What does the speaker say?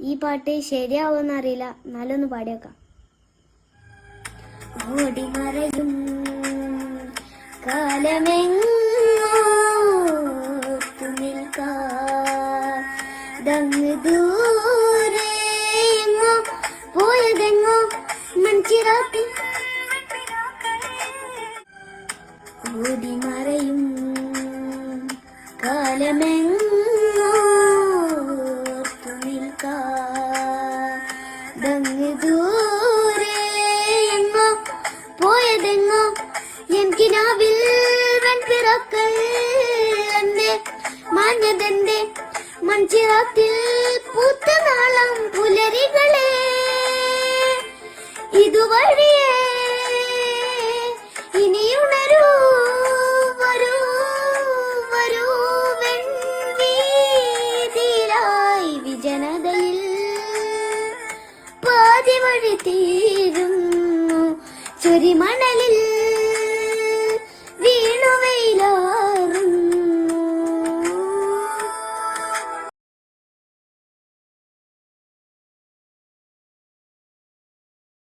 ഈ പാട്ട് ശരിയാവുമെന്ന് അറിയില്ല. എന്നാലൊന്ന് പാടിയേക്കാം. ഓടിമറയും കാലമെങ്ങോത്തു നിൽക്കാതങ്ങ് ദൂരെങ്ങോ പോയതെങ്ങോ മൺചിറാത്തി ഓടിമറയും കാലമെങ്ങോത്തു ദൂരെ പോയതെങ്ങോ? എൻ കിനാവിൽ വെൺപിറക്കൽ എന്റെ മാഞ്ഞതെന്റെ മൺചിറത്തിൽ പൂത്ത നാളം പുലരികളെ. ഇനിയുണരൂ വരൂ വരൂ പാതി വഴി തീരുന്നു. ചൊരിമണ